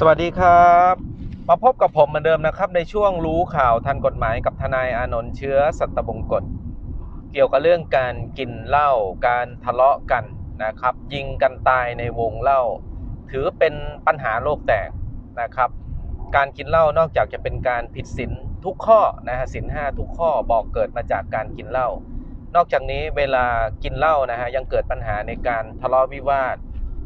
สวัสดีครับ มาพบกับผมเหมือนเดิมนะครับ ในช่วงรู้ข่าวทันกฎหมายกับทนายอานนท์เชื้อสัตบงกฎเกี่ยวกับเรื่องการกินเหล้าการทะเลาะกันนะครับ ยิงกันตายในวงเหล้าถือเป็นปัญหาโลกแตกนะครับ การกินเหล้านอกจากจะเป็นการผิดศีลทุกข้อนะฮะศีลห้าทุกข้อบอกเกิดมาจากการกินเหล้านอกจากนี้เวลากินเหล้านะฮะยังเกิดปัญหาในการทะเลาะวิวาท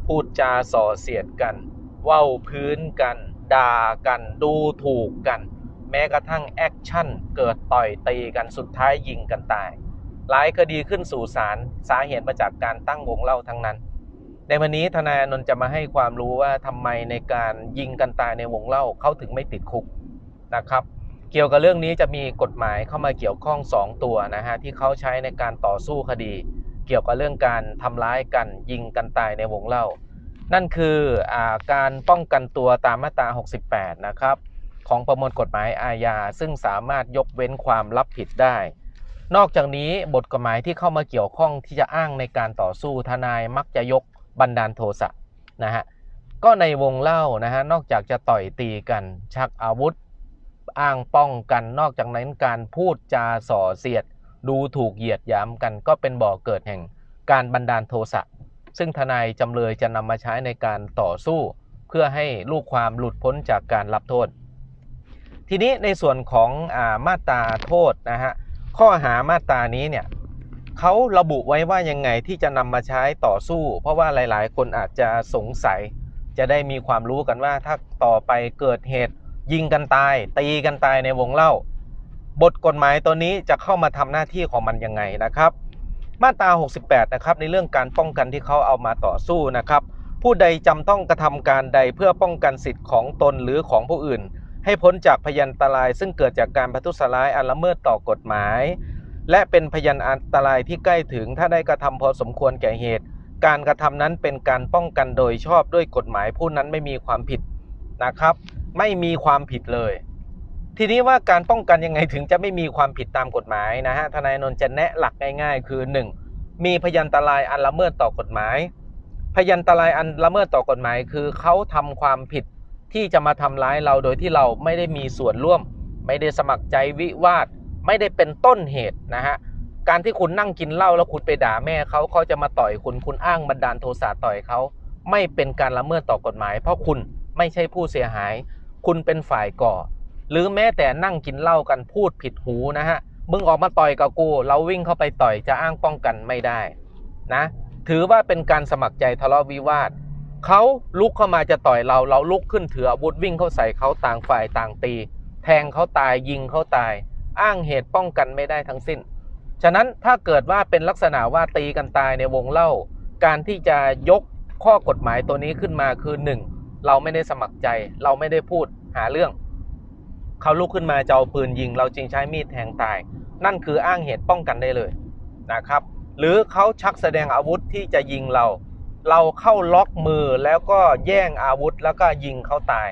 พูดจาส่อเสียดกัน เว้าพื้นกัน ด่ากันดูถูกกัน แม้กระทั่งแอคชั่น เกิดต่อยตีกันสุดท้ายยิงกันตาย หลายคดีขึ้นสู่ศาลสาเหตุมาจากการตั้งวงเล่าทั้งนั้น ในวันนี้ทนายอนนจะมาให้ความรู้ว่าทำไมในการยิงกันตายในวงเล่าเขาถึงไม่ติดคุกนะครับเกี่ยวกับเรื่องนี้จะมีกฎหมายเข้ามาเกี่ยวข้อง 2 ตัวนะฮะที่เขาใช้ในการต่อสู้คดี เกี่ยวกับเรื่องการทำร้ายกันยิงกันตายในวงเล่า นั่นคืออการป้องกันตัวตามมาตรา 68 นะครับ ของประมวลกฎหมายอาญาซึ่งสามารถยกเว้นความรับผิดได้ นอกจากนี้บทกฎหมายที่เข้ามาเกี่ยวข้องที่จะอ้างในการต่อสู้ทนายมักจะยกบันดาลโทสะนะฮะก็ในวงเล่านะฮะนอกจากจะต่อยตีกันชักอาวุธ อ้างป้องกันนอกจากนั้นการพูดจาส่อเสียด ดูถูกเหยียดหยามกัน ก็เป็นบ่อเกิดแห่งการบันดาลโทสะ ซึ่งทนายจำเลยจะนำมาใช้ในการต่อสู้ เพื่อให้ลูกความหลุดพ้นจากการรับโทษ ทีนี้ในส่วนของอามาตราโทษนะฮะข้อหามาตรานี้เนี่ยเขาระบุไว้ว่ายังไงที่จะนำมาใช้ต่อสู้ เพราะว่าหลายๆ คนอาจจะสงสัย จะได้มีความรู้กันว่าถ้าต่อไปเกิดเหตุยิงกันตาย ตีกันตายในวงเล่า บทกฎหมายตัวนี้จะเข้ามาทำหน้าที่ของมันยังไงนะครับ มาตรา 68 นะครับ ในเรื่องการป้องกันที่เขาเอามาต่อสู้นะครับ ผู้ใดจำต้องกระทำการใดเพื่อป้องกันสิทธิ์ของตนหรือของผู้อื่น ให้พ้นจากพยันตราย ซึ่งเกิดจากการประทุษร้ายอันละเมิดต่อกฎหมาย และเป็นพยันอันตรายที่ใกล้ถึงถ้าได้กระทำพอสมควรแก่เหตุ การกระทำนั้นเป็นการป้องกันโดยชอบด้วยกฎหมายผู้นั้นไม่มีความผิดนะครับ ไม่มีความผิดเลย ทีนี้ว่าการป้องกันยังไงถึงจะไม่มีความผิดตามกฎหมายนะฮะทนายนนท์จะแนะหลักง่าย ๆ คือ 1. มีพยันตรายอันละเมิดต่อกฎหมาย พยันตรายอันละเมิดต่อกฎหมาย คือเขาทำความผิดที่จะมาทำร้ายเราโดยที่เราไม่ได้มีส่วนร่วม ไม่ได้สมัครใจวิวาท ไม่ได้เป็นต้นเหตุนะฮะการที่คุณนั่งกินเหล้าแล้วคุณไปด่าแม่เขาเขาจะมาต่อยคุณคุณอ้างบันดาลโทสะต่อยเขาไม่เป็นการละเมิดต่อกฎหมาย เพราะคุณไม่ใช่ผู้เสียหาย คุณเป็นฝ่ายก่อ หรือแม้แต่นั่งกินเหล้ากันพูดผิดหูนะฮะมึงออกมาต่อยกับกูเราวิ่งเข้าไปต่อยจะอ้างป้องกันไม่ได้นะถือว่าเป็นการสมัครใจทะเลาะวิวาทเขาลุกเข้ามาจะต่อยเราเราลุกขึ้นถืออาวุธวิ่งเข้าใส่เขาต่างฝ่ายต่างตี แทงเขาตายยิงเขาตาย อ้างเหตุป้องกันไม่ได้ทั้งสิ้น ฉะนั้นถ้าเกิดว่าเป็นลักษณะว่าตีกันตายในวงเล่า การที่จะยกข้อกฎหมายตัวนี้ขึ้นมาคือหนึ่งเราไม่ได้สมัครใจ เราไม่ได้พูดหาเรื่อง เขาลุกขึ้นมาจะเอาปืนยิง เราจึงใช้มีดแทงตาย นั่นคืออ้างเหตุป้องกันได้เลยนะครับ หรือเขาชักแสดงอาวุธที่จะยิงเรา เราเข้าล็อกมือแล้วก็แย่งอาวุธแล้วก็ยิงเขาตาย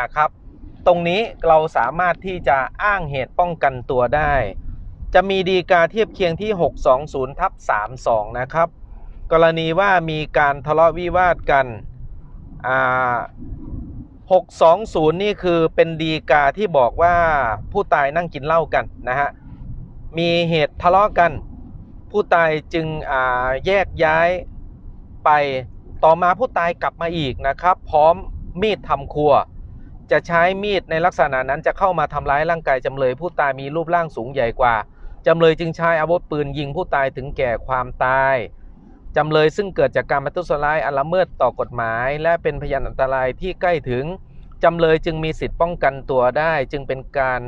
นะครับ ตรงนี้เราสามารถที่จะอ้างเหตุป้องกันตัวได้ จะมีดีกาเทียบเคียงที่ 620ทับ32 นะครับ กรณีว่ามีการทะเลาะวิวาทกันอ่า 620 นี่คือเป็นดีกาที่บอกว่าผู้ตายนั่งกินเหล้ากันนะฮะ มีเหตุทะเลาะกัน ผู้ตายจึงอ่าแยกย้ายไป ต่อมาผู้ตายกลับมาอีกนะครับ พร้อมมีดทำครัว จะใช้มีดในลักษณะนั้นจะเข้ามาทำร้ายร่างกายจำเลย ผู้ตายมีรูปร่างสูงใหญ่กว่าจำเลยจึงใช้อาวุธปืนยิงผู้ตายถึงแก่ความตาย จำเลยซึ่งเกิดจากการประทุษร้ายอันละเมิดต่อกฎหมาย และเป็นพยานอันตรายที่ใกล้ถึง จำเลยจึงมีสิทธิ์ป้องกันตัวได้ จึงเป็นการ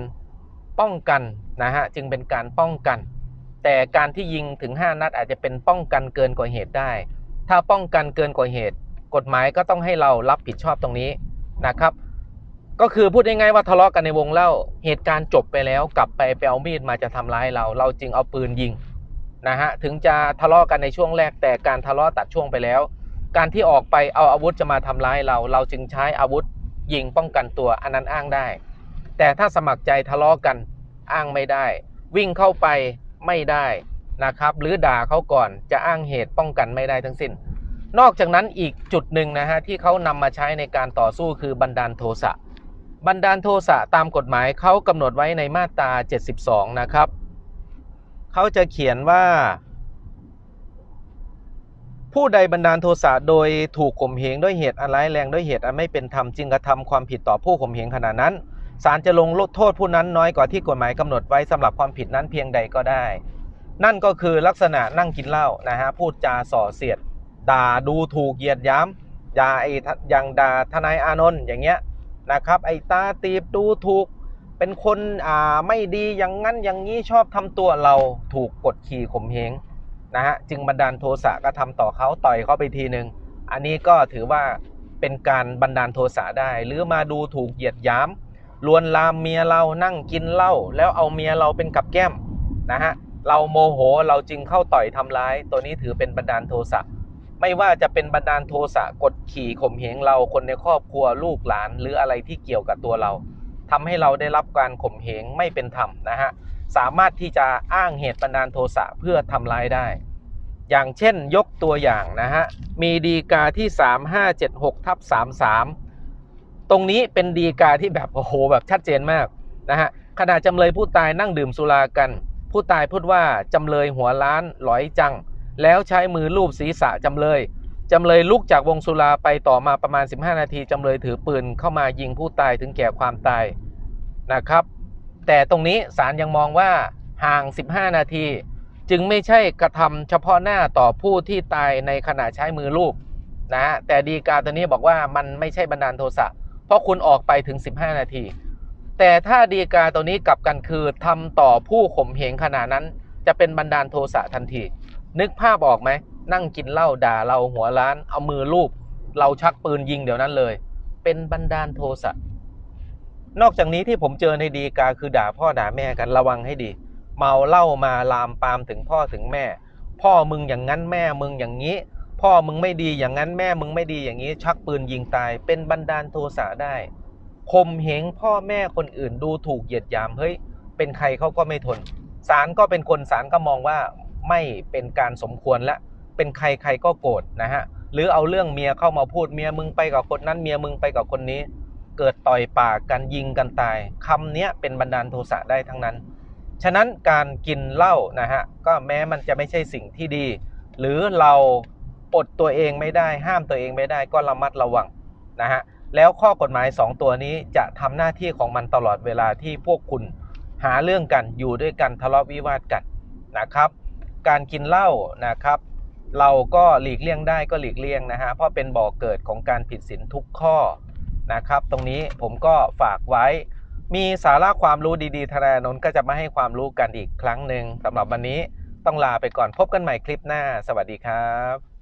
ป้องกันนะฮะจึงเป็นการป้องกัน แต่การที่ยิงถึง 5 นัดอาจจะเป็นป้องกันเกินกว่าเหตุได้ ถ้าป้องกันเกินกว่าเหตุ กฎหมายก็ต้องให้เรารับผิดชอบตรงนี้นะครับ ก็คือพูดง่ายๆว่าทะเลาะกันในวงเล่าเหตุการณ์จบไปแล้วกลับไปไปเอามีดมาจะทำร้ายเรา เราจึงเอาปืนยิง นะฮะถึงจะทะเลาะกันในช่วงแรกแต่การทะเลาะตัดช่วงไปแล้ว การที่ออกไปเอาอาวุธจะมาทำร้ายเรา เราจึงใช้อาวุธยิงป้องกันตัวอันนั้นอ้างได้ แต่ถ้าสมัครใจทะเลาะกันอ้างไม่ได้ วิ่งเข้าไปไม่ได้นะครับ หรือด่าเขาก่อนจะอ้างเหตุป้องกันไม่ได้ทั้งสิ้น นอกจากนั้นอีกจุดหนึ่งนะฮะที่เขานำมาใช้ในการต่อสู้คือบันดาลโทสะบันดาลโทสะตามกฎหมายเขากำหนดไว้ในมาตรา 72 นะครับ เขาจะเขียนว่า ผู้ใดบันดาลโทสะโดยถูกข่มเหงด้วยเหตุอันร้ายแรงด้วยเหตุอันไม่เป็นธรรมจึงกระทำความผิดต่อผู้ข่มเหงขณะนั้นศาลจะลงโทษผู้นั้นน้อยกว่าที่กฎหมายกำหนดไว้สำหรับความผิดนั้นเพียงใดก็ได้ นั่นก็คือลักษณะนั่งกินเหล้านะฮะพูดจาส่อเสียดด่าดูถูกเหยียดย้ำย่าไอ้อย่างด่าทนายอานนท์อย่างเงี้ยนะครับไอ้ตาตีบดูถูก เป็นคนอ่าไม่ดีอย่างนั้นอย่างนี้ชอบทำตัวเราถูกกดขี่ข่มเหงนะฮะจึงบันดาลโทสะก็ทำต่อเขาต่อยเขาไปทีหนึ่งอันนี้ก็ถือว่าเป็นการบันดาลโทสะได้ หรือมาดูถูกเหยียดหยามลวนลามเมียเรานั่งกินเหล้าแล้วเอาเมียเราเป็นกับแก้มนะฮะเราโมโหเราจึงเข้าต่อยทำร้าย ตัวนี้ถือเป็นบันดาลโทสะไม่ว่าจะเป็นบันดาลโทสะกดขี่ข่มเหงเราคนในครอบครัวลูกหลาน หรืออะไรที่เกี่ยวกับตัวเรา ทำให้เราได้รับการข่มเหงไม่เป็นธรรมนะฮะสามารถที่จะอ้างเหตุบันดาลโทสะเพื่อทำร้ายได้ อย่างเช่นยกตัวอย่างนะฮะมีดีกาที่ 3576ทับ33 ตรงนี้เป็นดีกาที่แบบโอ้โหแบบชัดเจนมากนะฮะขณะจำเลยผู้ตายนั่งดื่มสุรากัน ผู้ตายพูดว่าจำเลยหัวล้านหลอยจัง แล้วใช้มือลูบศีรษะจำเลย จำเลยลุกจากวงสุราไปต่อมาประมาณ 15 นาทีจำเลยถือปืนเข้ามายิงผู้ตายถึงแก่ความตายนะครับ แต่ตรงนี้ศาลยังมองว่าห่าง 15 นาที จึงไม่ใช่กระทำเฉพาะหน้าต่อผู้ที่ตายในขณะใช้มือลูบนะฮะแต่ดีกาตัวนี้บอกว่ามันไม่ใช่บันดาลโทสะเพราะคุณออกไปถึง 15 นาที แต่ถ้าดีกาตัวนี้กลับกันคือทำต่อผู้ข่มเหงขณะนั้น จะเป็นบันดาลโทสะทันที นึกภาพออกไหม นั่งกินเหล้าด่าเราหัวล้าน เอามือลูบเราชักปืนยิงเดี๋ยวนั้นเลย เป็นบันดาลโทสะนอกจากนี้ที่ผมเจอในดีกาคือด่าพ่อด่าแม่กันระวังให้ดี เมาเหล้ามาลามปามถึงพ่อถึงแม่ พ่อมึงอย่างนั้นแม่มึงอย่างนี้ พ่อมึงไม่ดีอย่างนั้นแม่มึงไม่ดีอย่างนี้ ชักปืนยิงตาย เป็นบันดาลโทสะได้ข่มเหงพ่อแม่คนอื่นดูถูกเหยียดยามเฮ้ยเป็นใครเขาก็ไม่ทนศาลก็เป็นคนศาลก็มองว่าไม่เป็นการสมควรและ เป็นใครใครก็โกรธนะฮะหรือเอาเรื่องเมียเข้ามาพูดเมียมึงไปกับคนนั้นเมียมึงไปกับคนนี้ เกิดต่อยปากกันยิงกันตายคำเนี้ยเป็นบันดาลโทสะได้ทั้งนั้น ฉะนั้นการกินเหล้านะฮะก็แม้มันจะไม่ใช่สิ่งที่ดี หรือเราอดตัวเองไม่ได้ห้ามตัวเองไม่ได้ก็ระมัดระวังนะฮะแล้วข้อกฎหมาย 2 ตัวนี้จะทำหน้าที่ของมันตลอดเวลาที่พวกคุณหาเรื่องกันอยู่ด้วยกันทะเลาะวิวาทกันนะครับ การกินเหล้านะครับ เราก็หลีกเลี่ยงได้ก็หลีกเลี่ยงนะฮะ เพราะเป็นบ่อกเกิดของการผิดศีลทุกข้อนะครับ ตรงนี้ผมก็ฝากไว้ มีสาระความรู้ดีๆทนายนนท์ก็จะมาให้ความรู้กันอีกครั้งหนึ่งสำหรับวันนี้ต้องลาไปก่อนพบกันใหม่คลิปหน้า สวัสดีครับ